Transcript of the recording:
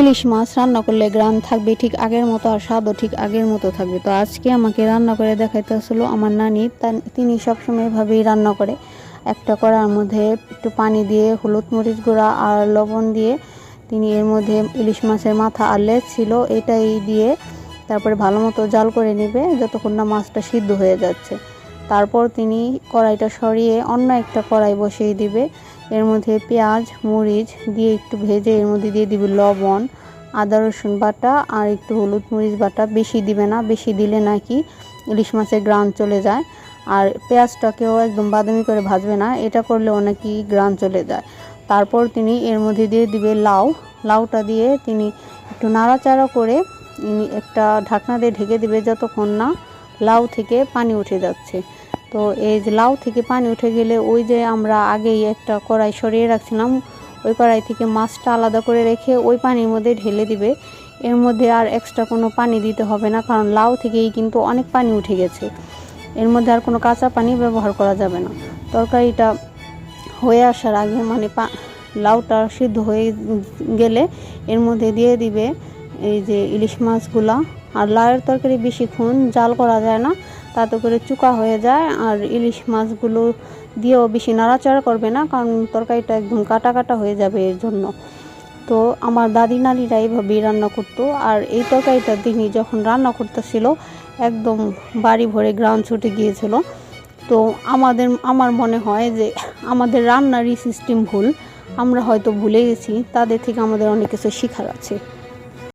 ইলিশ মাছ রান্না করলে গ্রাম থাকবে, ঠিক আগের মতো, আর স্বাদও ঠিক আগের মতো থাকবে। তো আজকে আমাকে রান্না করে দেখাইতে আসলো আমার নানি তিনি সবসময় এভাবেই রান্না করে। একটা কড়ার মধ্যে একটু পানি দিয়ে হলুদ মরিচ গুঁড়া আর লবণ দিয়ে তিনি এর মধ্যে ইলিশ মাছের মাথা আর লেজ ছিল, এটাই দিয়ে তারপরে ভালো মতো জাল করে নেবে, যতক্ষণ না মাছটা সিদ্ধ হয়ে যাচ্ছে। তারপর তিনি কড়াইটা সরিয়ে অন্য একটা কড়াই বসিয়ে দিবে। এর মধ্যে পেঁয়াজ, মরিচ দিয়ে একটু ভেজে এর মধ্যে দিয়ে দিবে লবণ, আদা, রসুন বাটা আর একটু হলুদ মরিচ বাটা। বেশি দিবে না, বেশি দিলে নাকি ইলিশ মাছের গ্রান চলে যায়। আর পেঁয়াজটাকেও একদম বাদামি করে ভাজবে না, এটা করলেও নাকি গ্রান চলে যায়। তারপর তিনি এর মধ্যে দিয়ে দিবে লাউ। লাউটা দিয়ে তিনি একটু নাড়াচাড়া করে একটা ঢাকনা দিয়ে ঢেকে দিবে যতক্ষণ না লাউ থেকে পানি উঠে যাচ্ছে। তো এই যে লাউ থেকে পানি উঠে গেলে ওই যে আমরা আগেই একটা কড়াই সরিয়ে রাখছিলাম, ওই কড়াই থেকে মাছটা আলাদা করে রেখে ওই পানির মধ্যে ঢেলে দিবে। এর মধ্যে আর এক্সট্রা কোনো পানি দিতে হবে না, কারণ লাউ থেকেই কিন্তু অনেক পানি উঠে গেছে। এর মধ্যে আর কোনো কাঁচা পানি ব্যবহার করা যাবে না। তরকারিটা হয়ে আসার আগে মানে পা, লাউটা সিদ্ধ হয়ে গেলে এর মধ্যে দিয়ে দিবে এই যে ইলিশ মাছগুলা। আর লাউয়ের তরকারি বেশিক্ষণ জাল করা যায় না তাতে করে চুকা হয়ে যায় আর ইলিশ মাছগুলো দিয়েও বেশি নাড়াচাড়া করবে না, কারণ তরকারিটা একদম কাটা কাটা হয়ে যাবে এর জন্য। তো আমার দাদি নানিরা এইভাবেই রান্না করতো আর এই তরকারিটা তিনি যখন রান্না করতেছিল, একদম বাড়ি ভরে গ্রাউন্ড ছুটে গিয়েছিল। তো আমাদের, আমার মনে হয় যে আমাদের রান্নারই সিস্টেম ভুল, আমরা হয়তো ভুলে গেছি, তাদের থেকে আমাদের অনেক কিছু শেখার আছে।